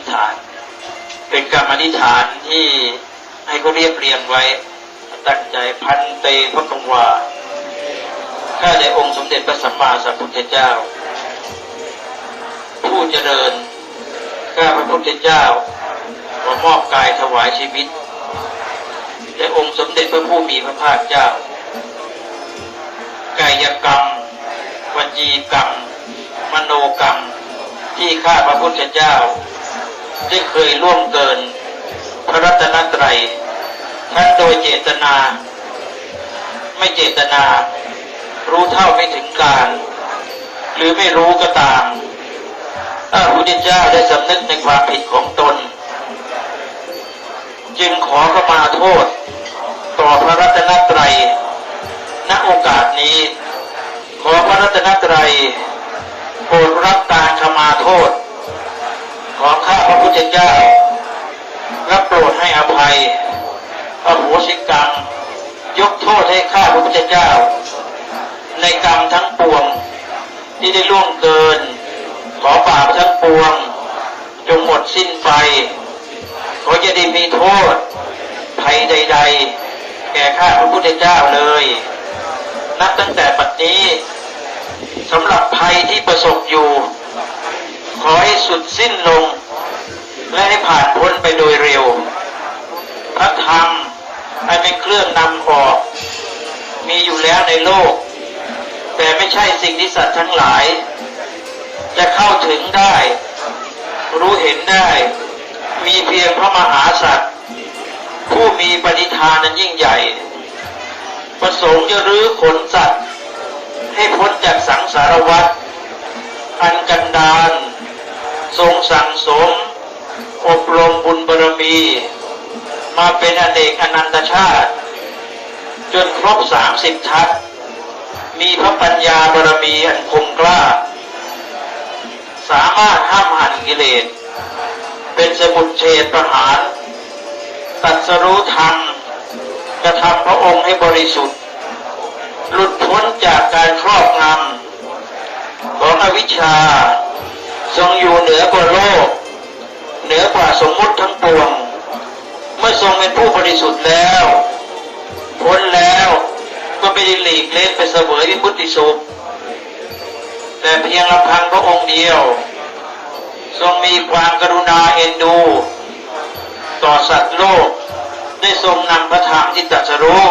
ธิษฐาน เป็นกรรมอธิษฐานที่ให้เขาเรียบเรียงไว้ ตั้งใจพันเตพระกงวาข้าแต่องค์สมเด็จพระสัมมาสัมพุทธเจ้า ผู้เจริญข้าพระพุทธเจ้าขอมอบกายถวายชีวิตและองค์สมเด็จพระผู้มีพระภาคเจ้ากายกรรมวจีกรรม มโนกรรม ที่ข้าพระพุทธเจ้า ได้เคยล่วงเกิน พระรัตนตรัยทั้งโดยเจตนา ไม่เจตนา รู้เท่าไม่ถึงการ หรือไม่รู้ก็ตาม ถ้าพระพุทธเจ้าได้สำนึกในความผิดของตน จึงขอขมาโทษ ต่อพระรัตนตรัยณโอกาสนี้ ขอพระรัตนตรัยโปรดรับการขมาโทษ ของข้าพระพุทธเจ้ารับโปรดให้อภัยอโหสิกรรมยกโทษให้ข้าพระพุทธเจ้า ในกรรมทั้งปวง ที่ได้ล่วงเกิน ขอบาปทั้งปวง จงหมดสิ้นไปขอจะได้มีโทษภัยใด ๆ แก่ข้าพระพุทธเจ้าเลย นับตั้งแต่ปัจนี้สำหรับภัยที่ประสบอยู่ ขอให้สุดสิ้นลง และให้ผ่านพ้นไปโดยเร็ว พระธรรมให้เป็นเครื่องนำออก มีอยู่แล้วในโลก แต่ไม่ใช่สิ่งที่สัตว์ทั้งหลาย จะเข้าถึงได้ รู้เห็นได้ มีเพียงพระมหาสัตว์ ผู้มีปณิธานนั้นยิ่งใหญ่ ประสงค์จะรื้อขนสัตว์ ให้พ้นจากสังสารวัฏอันกันดาน ทรงสั่งสม อบรมบุญบารมี มาเป็นอเนกอนันตชาติ จนครบสามสิบทัศน์มีพระปัญญาบารมีอันคมกล้า สามารถห้ามหันกิเลส เป็นสมุดเฉดประหาร ตัดสรู้ธรรมกระทำพระองค์ให้บริสุทธิ์ หลุดพ้นจากการครอบงำของอวิชชา ว่าสมมุติทั้งปวง เมื่อทรงเป็นผู้บริสุทธิ์แล้วพ้นแล้วก็ไม่ได้หลีกเล่นไปเสวยวิมุติสุข แต่เพียงลำพังพระองค์เดียว ทรงมีความกรุณาเอ็นดู ต่อสัตว์โลก ได้ทรงนำพระธรรมที่ตรัสรู้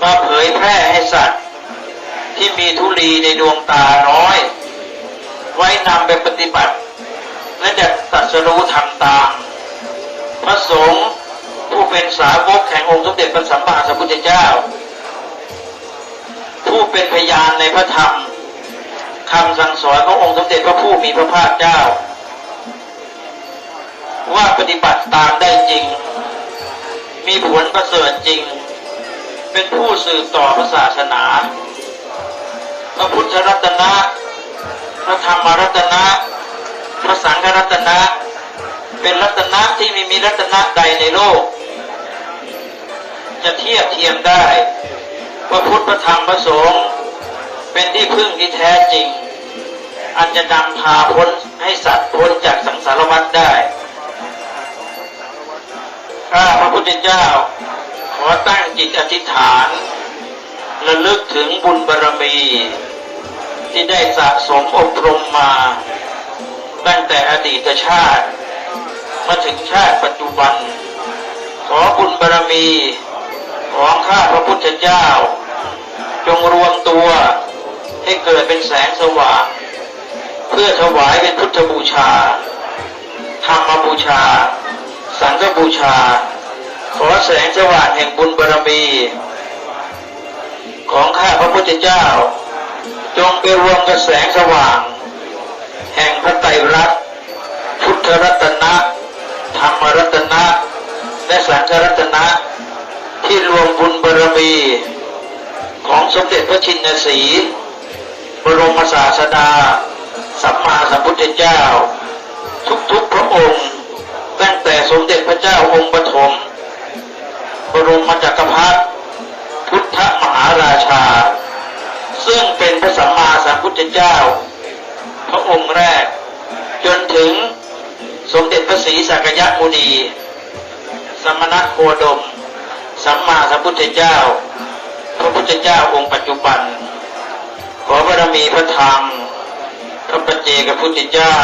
มาเผยแพร่ให้สัตว์ ที่มีทุลีในดวงตาน้อย ไว้นำไปปฏิบัติ และจะตรัสรู้ทำตาม พระสงฆ์ผู้เป็นสาวกแห่งองค์สมเด็จพระสัมมาสัมพุทธเจ้า ผู้เป็นพยานในพระธรรมคำสั่งสอนขององค์สมเด็จพระผู้มีพระภาคเจ้า ว่าปฏิบัติตามได้จริง มีผลประเสริฐจริง เป็นผู้สืบต่อพระศาสนา พระพุทธรัตนะ พระธรรมรัตนะ พระสังฆรัตนะ เป็นรัตนะที่ไม่มีรัตนะใดในโลก จะเทียบเทียมได้ว่าพุทธพระธรรมพระสงฆ์เป็นที่พึ่งที่แท้จริง อันจะนำพาพ้นให้สัตว์พ้นจากสังสารวัฏได้ข้าพระพุทธเจ้า ขอตั้งจิตอธิษฐานระลึกถึงบุญบารมี ที่ได้สะสมอบรมมา ตั้งแต่อดีตชาติ มาถึงชาติปัจจุบัน ขอบุญบารมีของข้าพระพุทธเจ้า จงรวมตัวให้เกิดเป็นแสงสว่าง เพื่อถวายเป็นพุทธบูชา ธรรมบูชา สังฆบูชา ขอแสงสว่างแห่งบุญบารมี ของข้าพระพุทธเจ้า จงไปรวมกับแสงสว่าง แห่งพระไตรรัตน์พุทธรัตนะ ธรรมรัตนะ และสังฆรัตนะ ที่รวมบุญบารมี ของสมเด็จพระชินสีบรมศาสดา สัมมาสัมพุทธเจ้า ทุกๆพระองค์ ตั้งแต่สมเด็จพระเจ้าองค์ปฐมบรมจักรพรรดิพุทธมหาราชา ซึ่งเป็นพระสัมมาสัมพุทธเจ้า องค์แรก จนถึงสมเด็จพระศรีสักยะมุนี สมณะโคดม สัมมาสัมพุทธเจ้า พระพุทธเจ้าองค์ปัจจุบัน ขอบารมีพระธรรม พระปัจเจกพุทธเจ้า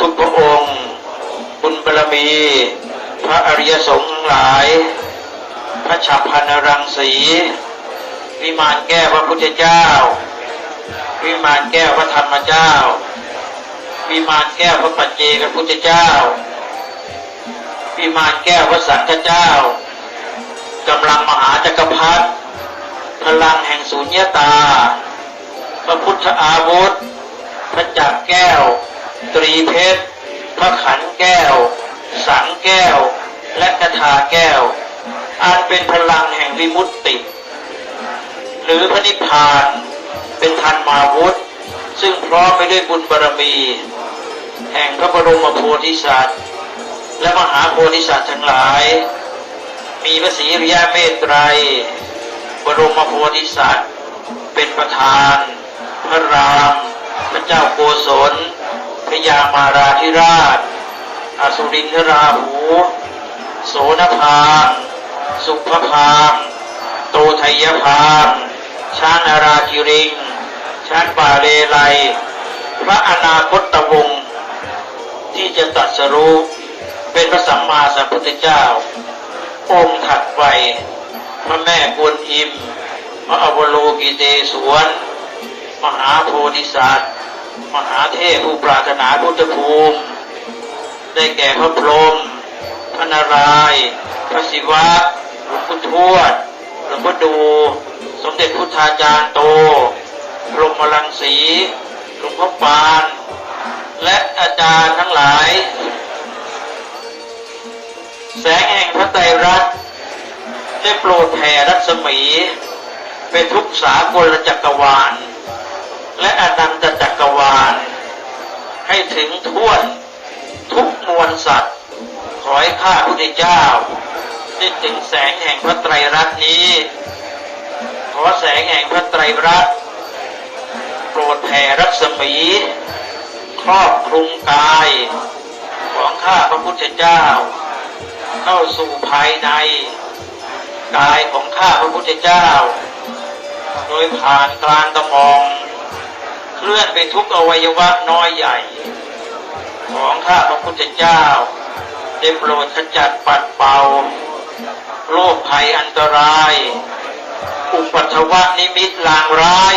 ทุกๆพระองค์ บุญบารมี พระอริยสงฆ์หลาย พระฉับพันรังสีวิมานแก้วพระพุทธเจ้า วิมานแก้วพระธรรมเจ้า วิมานแก้วพระปัจเจกพุทธเจ้า วิมานแก้วพระสังฆเจ้ากำลังมหาจักรพรรดิพลังแห่งสุญญตา พระพุทธอาวุธ พระจักรแก้ว ตรีเพชร พระขันแก้ว สังแก้ว และกระทาแก้ว อันเป็นพลังแห่งวิมุตติ หรือพระนิพพาน เป็นทันมาวุธ ซึ่งพร้อมไปด้วยบุญบารมี แห่งพระบรมโพธิสัตว์ และมหาโพธิสัตว์ทั้งหลาย มีพระศรีริยเมตไตรยบรมโพธิสัตว์ เป็นประธาน พระราม พระเจ้าโกศลพระยามาราธิราช อสุรินทราหู โสนพามสุภพามโตไทยพามช้างนาราคิริง ช้างป่าเลไลพระอนาคตวงศ์ที่จะตรัสรู้เป็นพระสัมมาสัมพุทธเจ้า องค์ถัดไป พระแม่กวนอิม พระอวโลกิเตศวรมหาโพธิสัตว์ มหาเทพผู้ปรารถนาพุทธภูมิ ได้แก่พระพรหมพระนารายณ์พระศิวะหลวงพ่อทวดหลวงพ่อดู สมเด็จพุทธาจารย์โต พรหมลังสีหลวงพ่อปาน และอาจารย์ทั้งหลาย แสงแห่งพระไตรรัตน์ได้โปรดแผ่รัศมี เป็นทุกสากลจักรวาล และอนันตจักรวาล ให้ถึงท่วนทุกมวลสัตว์ ขอให้ข้าพุทธเจ้าได้ถึงแสงแห่งพระไตรรัตน์นี้ ขอแสงแห่งพระไตรรัตน์ โปรดแผ่รัศมี ครอบคลุมกาย ของข้าพระพุทธเจ้า เข้าสู่ภายใน กายของข้าพระพุทธเจ้า โดยผ่านกลางกระหม่อมเคลื่อนไปทุกอวัยวะน้อยใหญ่ ของข้าพระพุทธเจ้าได้โปรดขจัดปัดเป่าโรคภัยอันตราย อุปัทวะนิมิตลางร้าย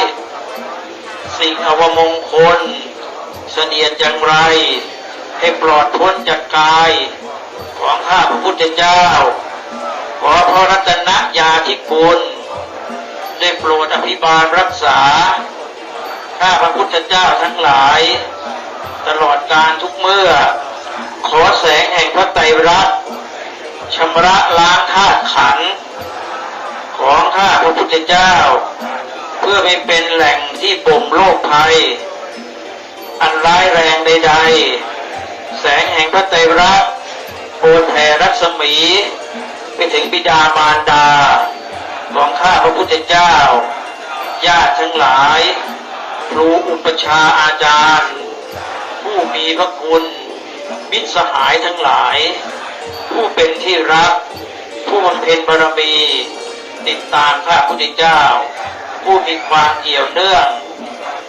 สิ่งอวมงคล เสนียดอย่างไร ให้ปลอดพ้นจากกาย ของข้าพระพุทธเจ้า ขอพระรัตนยาธิคุณได้โปรดอภิบาลรักษา ข้าพระพุทธเจ้าทั้งหลาย ตลอดการทุกเมื่อ ขอแสงแห่งพระไตรรัตน์ชำระล้างธาตุขัน ของข้าพระพุทธเจ้า เพื่อไม่เป็นแหล่งที่บ่มโรคภัย อันร้ายแรงใดๆ แสงแห่งพระไตรรัตน์โปรดแผ่รัศมี ไปถึงบิดามารดา ของข้าพระพุทธเจ้า ญาติทั้งหลาย ครูอุปชาอาจารย์ ผู้มีพระคุณมิตรสหายทั้งหลาย ผู้เป็นที่รัก ผู้บำเพ็ญบารมี ติดตามข้าพุทธเจ้า ผู้มีความเกี่ยวเนื่อง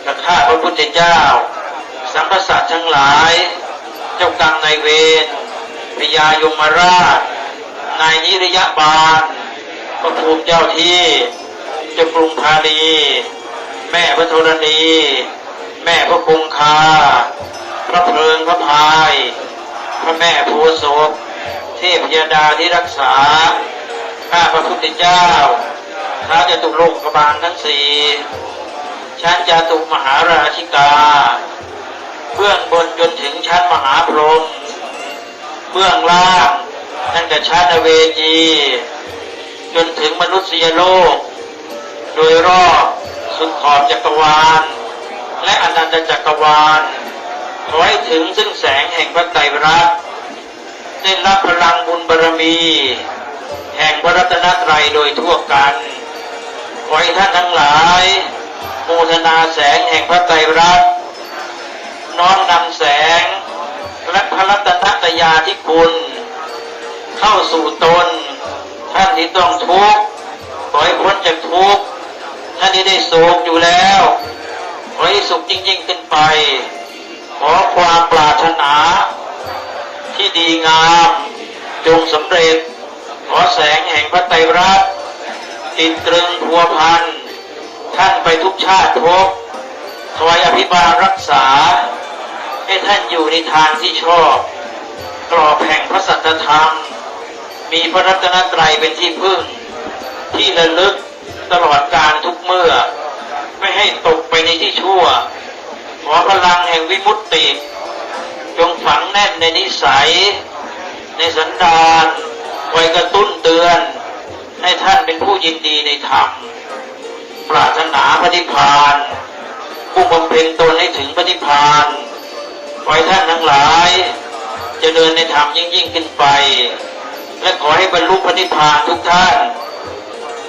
กับข้าพระพุทธเจ้า สัมพสัตทั้งหลาย เจ้ากรรมนายเวรพญายมราช นายนิรยบาลพระภูมิเจ้าที่เจ้ากรุงพาลีแม่พระธรณี แม่พระคงคา พระเพลิงพระพาย พระแม่โพธิ์ศพเทพยดาที่รักษา ข้าพระพุทธเจ้า ท้าจตุโลกบาลทั้งสี่ชั้นจตุมหาราชิกา เบื้องบนจนถึงชั้นมหาพรหมเบื้องล่างตั้งแต่ชั้นเวจี จนถึงมนุษยโลก โดยรอบสุดขอบจักรวาล และอนันตจักรวาลขอให้ถึงซึ่งแสงแห่งพระไตรรัตน์ได้รับพลังบุญบารมี แห่งพระรัตนตรัยโดยทั่วกัน ขอให้ท่านทั้งหลายโมทนาแสงแห่งพระไตรรัตน์น้อมนำแสงและพธิคุณ เข้าสู่ตน ท่านที่ต้องทุกข์ขอให้พ้นจากทุกข์ท่านที่ได้สุขอยู่แล้วขอให้สุขยิ่งๆขึ้นไป ขอความปรารถนา ที่ดีงาม จงสำเร็จ ขอแสงแห่งพระไตรรัตน์ ติดตรึงพัวพัน ท่านไปทุกชาติภพคอยอภิบาลรักษา ให้ท่านอยู่ในทางที่ชอบ กรอบแห่งพระสัจธรรม มีพระรัตนตรัยเป็นที่พึ่ง ที่ระลึกตลอดการทุกเมื่อ ไม่ให้ตกไปในที่ชั่ว ขอพลังแห่งวิมุตติ จงฝังแน่นในนิสัย ในสันดานคอยกระตุ้นเตือน ให้ท่านเป็นผู้ยินดีในธรรม ปรารถนาพระนิพพานผู้บำเพ็ญตนให้ถึงพระนิพพานขอให้ท่านทั้งหลายจะเดินในธรรมยิ่งยิ่งขึ้นไป และขอให้บรรลุพระนิพพานทุกท่าน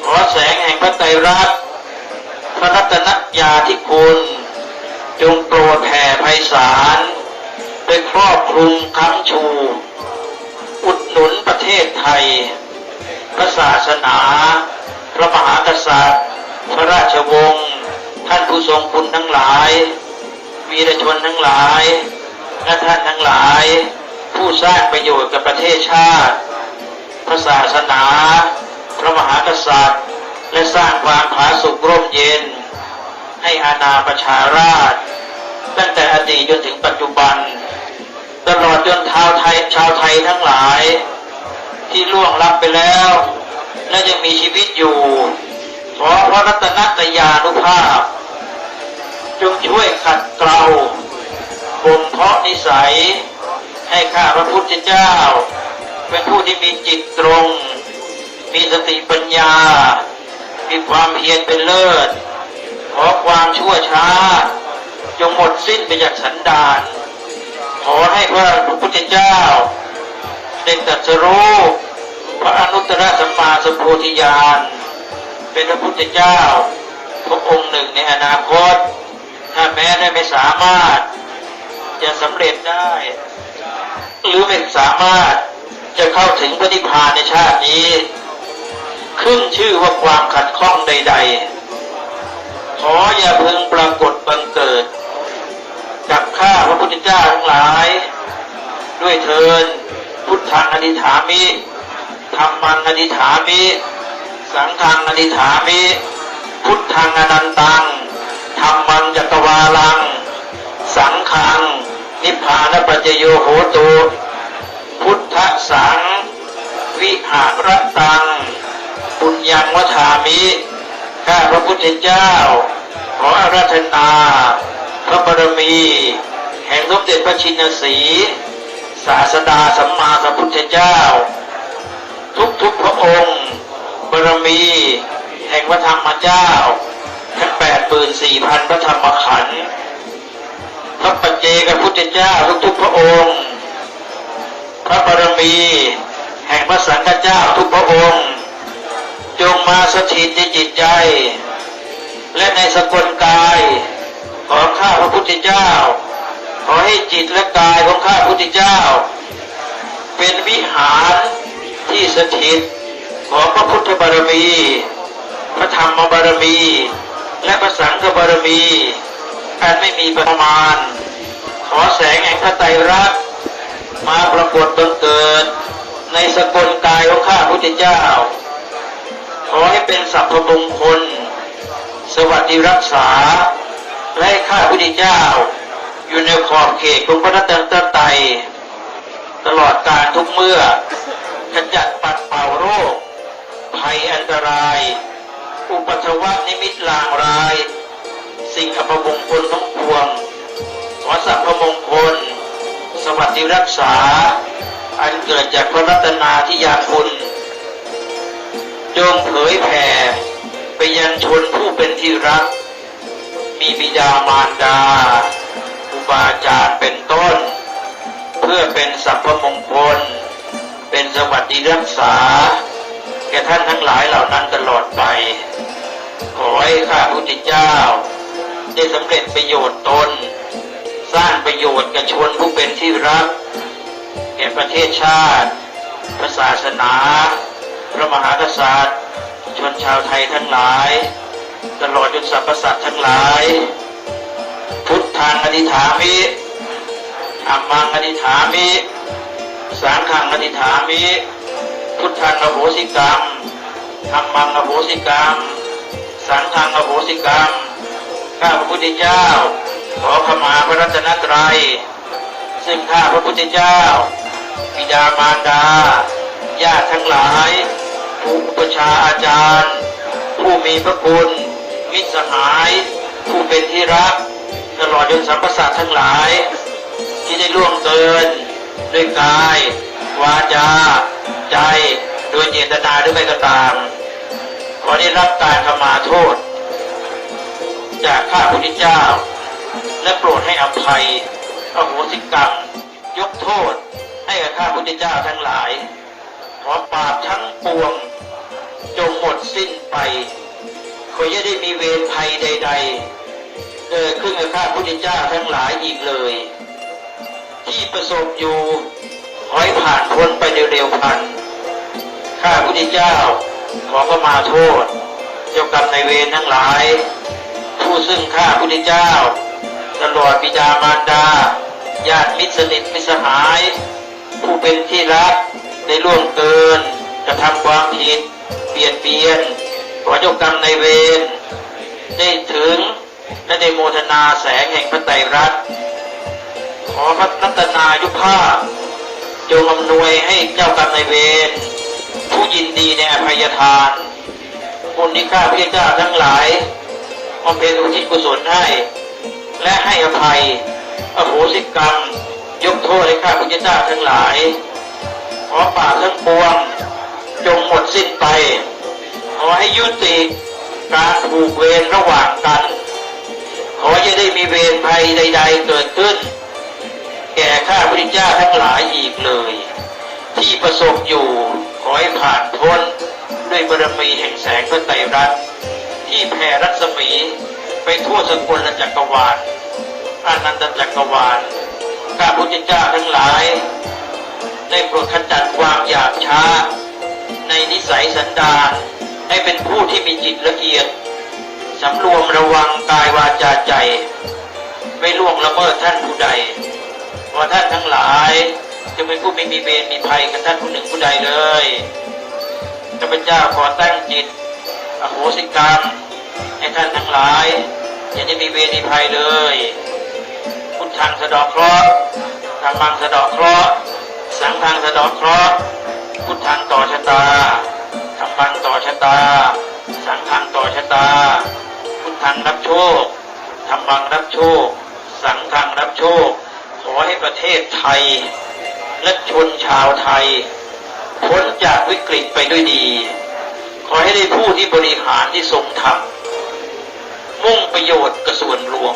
ขอแสงแห่งพระไตรรัตน์พระรัตนญาธิคุณ จงโปรดแผ่ไพศาลไปครอบคลุมค้ำชู อุดหนุนประเทศไทย ระศาสนา พระมหากษัตริย์ พระราชวงศ์ท่านผู้ทรงคุณทั้งหลาย วีรชนทั้งหลายและท่านทั้งหลาย ผู้สร้างประโยชน์กับประเทศชาติพระศาสนา พระมหากษัตริย์ และสร้างความผาสุกร่มเย็น ให้อาณาประชาราช ตั้งแต่อดีตจนถึงปัจจุบัน ตลอดจนชาวไทยชาวไทยทั้งหลาย ที่ล่วงลับไปแล้ว และยังมีชีวิตอยู่ ขอพระรัตนตยานุภาพ จงช่วยขัดเกลาบ่มเพาะนิสัย ให้ข้าพระพุทธเจ้า เป็นผู้ที่มีจิตตรง มีสติปัญญา มีความเพียรเป็นเลิศ ขอความชั่วช้า จงหมดสิ้นไปจากสันดานขอให้พระพุทธเจ้า ได้ตรัสรู้พระอนุตตรสัมมาสัมโพธิญาณเป็นพระพุทธเจ้าพระองค์หนึ่งในอนาคต ถ้าแม้ได้ไม่สามารถจะสำเร็จได้ หรือไม่สามารถจะเข้าถึงพระนิพพานในชาตินี้ ขึ้นชื่อว่าความขัดข้องใด ๆ ขออย่าพึงปรากฏบังเกิด กับข้าพระพุทธเจ้าทั้งหลาย ด้วยเทิน พุทธังอธิษฐามิธรรมังอธิษฐามิ สังฆังอธิษฐามิ พุทธังอนันตังธรรมังจักรวาลัง สังฆัง นิพพานปัจจโยโหตุพุทธสัง วิหารตังปุญญังวทามิข้าพระพุทธเจ้า ขออาราธนา พระบารมี แห่งสมเด็จพระชินสีห์ ศาสดาสัมมาสัมพุทธเจ้า ทุกทุกพระองค์บารมี แห่งพระธรรมเจ้าทั้งแปดหมื่นสี่พันพระธรรมขันธ์พระปัจเจกพุทธเจ้าทุกทุกพระองค์ พระบารมี แห่งพระสังฆเจ้าทุกพระองค์ จงมาสถิตในจิตใจ และในสกลกายของข้าพระพุทธเจ้า ขอให้จิตและกายของข้าพุทธเจ้า เป็นวิหารที่สถิตของพระพุทธบารมี พระธรรมบารมี และพระสังฆบารมีอันไม่มีประมาณ ขอแสงแห่งพระไตรรัตน์มาปรากฏบังเกิด ในสกลกายของข้าพุทธเจ้า ขอให้เป็นสัพพมงคล สวัสดิรักษา และข้าพุทธเจ้า อยู่ในขอบเขตของพระรัตนตรัยตลอดการทุกเมื่อขจัดปัดเป่าโรค ภัยอันตราย อุปัชวะนิมิตลางราย สิ่งอัปมงคลทั้งปวงขอสัพพมงคล สวัสดิรักษา อันเกิดจากพระรัตนาที่ยาคุณจงเผยแผ่ไปยังชนผู้เป็นที่รัก มีบิดามารดา ครูบาจาเป็นต้น เพื่อเป็นสัพพมงคล เป็นสวัสดิรักษา แก่ท่านทั้งหลายเหล่านั้นตลอดไป ขอให้ข้าพุทธเจ้า ได้สำเร็จประโยชน์ตน สร้างประโยชน์แก่ชนผู้เป็นที่รัก แก่ประเทศชาติ พระศาสนา พระมหากษัตริย์ ชนชาวไทยทั้งหลาย ตลอดจนสรรพสัตว์ทั้งหลาย พุทธ งอธิษฐามิธรรมังอธิษฐามิสังฆังอธิษฐามิพุทธังอโหสิกรรมธรรมังอโหสิกรรม สังฆังอโหสิกรรม ข้าพระพุทธเจ้า ขอขมาพระรัตนตรัย ซึ่งข้าพระพุทธเจ้าบิดามารดา ญาติทั้งหลาย ผู้อุปชฌาอาจารย์ ผู้มีพระคุณมิตรสหาย ผู้เป็นที่รัก ตลอดจนสรรพสัตว์ทั้งหลาย ที่ได้ล่วงเกิน ด้วยกาย วาจา ใจ โดยเจตนาหรือไม่ก็ตามขอได้รับการขมาโทษ จากข้าพุทธเจ้า และโปรดให้อภัยอโหสิกรรม ยกโทษ ให้กับข้าพุทธเจ้าทั้งหลาย ขอบาปทั้งปวง จงหมดสิ้นไปขออย่าได้มีเวรภัยใด ๆ เกิดขึ้นกับข้าพุทธเจ้าทั้งหลายอีกเลย ที่ประสบอยู่ขอให้ผ่านพ้นไปเร็วๆพันข้าพุทธเจ้าขอก็มาโทษ เจ้ากรรมในายเวรทั้งหลาย ผู้ซึ่งข้าพุทธเจ้า ตลอดบิดามารดา ญาติมิตรสนิทมิสหาย ผู้เป็นที่รักได้ล่วงเกิน กระทำความผิดเปลี่ยนเปลี่ยนขอเจ้ากรรมในายเวรได้ถึง และได้โมทนาแสงแห่งพระไตรรัตน์ขอพระรัตนายุภาพจงอำนวยให้เจ้ากรรมนายเวรผู้ยินดีในอภัยทานบุญที่ข้าพระเจ้าทั้งหลายบำเพ็ญอุทิศกุศลให้ และให้อภัยอโหสิกรรม ยกโทษให้ข้าพระเจ้าทั้งหลาย ขอบาปทั้งปวง จงหมดสิ้นไป ขอให้ยุติการผูกเวรระหว่างกัน ขออย่าได้มีเวรภัยใด ๆ เกิดขึ้น แก่ข้าพระเจ้าทั้งหลายอีกเลย ที่ประสบอยู่ขอให้ผ่านพ้นด้วยบารมีแห่งแสงพระไตรรัตน์ที่แผ่รัศมีไปทั่วสกลจักรวาลอานันตจักรวาลข้าพระเจ้าทั้งหลาย ได้โปรดขจัดความหยาบช้า ในนิสัยสันดานให้เป็นผู้ที่มีจิตละเอียด สำรวมระวังกายวาจาใจ ไม่ล่วงละเมิดท่านผู้ใดขอท่านทั้งหลายจะเป็นผู้ไม่มีเวรมีภัยกับท่านผู้หนึ่งผู้ใดเลยข้าพเจ้าขอตั้งจิตอโหสิกรรมให้ท่านทั้งหลายอย่าได้มีเวรมีภัยเลยพุทธังสะดอกเคราะห์ธรรมังสะดอกเคราะห์สังฆังสะดอกเคราะห์พุทธังต่อชะตาธรรมังต่อชะตา สังฆังต่อชะตา ทธังรับโชคธรรมังรับโชค สังฆังรับโชค ขอให้ประเทศไทย และชนชาวไทย พ้นจากวิกฤตไปด้วยดี ขอให้ได้ผู้ที่บริหารที่ทรงธรรมมุ่งประโยชน์กับส่วนรวม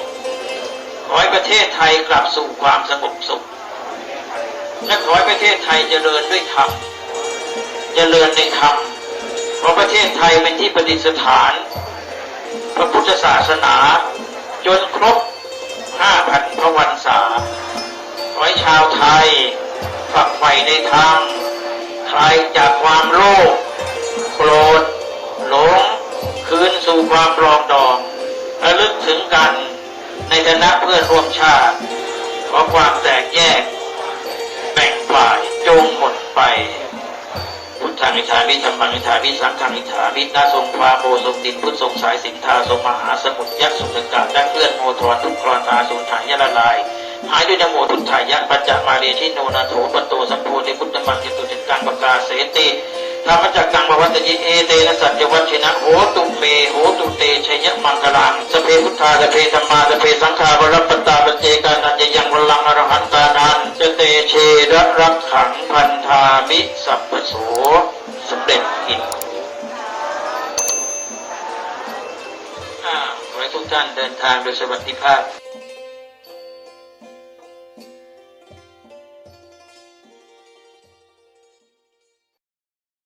ขอให้ประเทศไทยกลับสู่ความสงบสุข และขอให้ประเทศไทยเจริญด้วยธรรม เจริญในธรรมขอประเทศไทยเป็นที่ประดิษฐาน พระพุทธศาสนา จนครบห้าพันพระวันษาขอให้ชาวไทย ฝักใฝ่ในธรรมคลายจากความโลภโกรธหลง คืนสู่ความปรองดองระลึกถึงกันในฐานะเพื่อนร่วมชาติขอความแตกแยก แบ่งฝ่ายจงหมดไป พุทธังอิทามิธรรมังอิทามิสังฆังอิทามินาทรงฟ้าโบทรงดินพุทธทรงสายสินทาทรงมหาสมุทรยักษ์สุตกาดักเคลื่อนโมทรทุกครตาสุนทายละลายหายด้วยนโมพุทธายะปัจจมาเรชิโนนาโถปโตสัมโพธิพุทธมังจิตุจิตตังปกาเสติ ธรรมจักกังบวัตยิเอเตนะสัจวัชินะโหตุเมโหตุเตชยมังคลังสเพพุทธาสเพธรรมาสเพสังฆาบรปตตาปเจกานันจะยังวลังอรหันตานันจะเตเชระรักขังพันธามิสัพพโสสำเร็จกิจขอให้ทุกท่านเดินทางโดยสวัสดิภาพ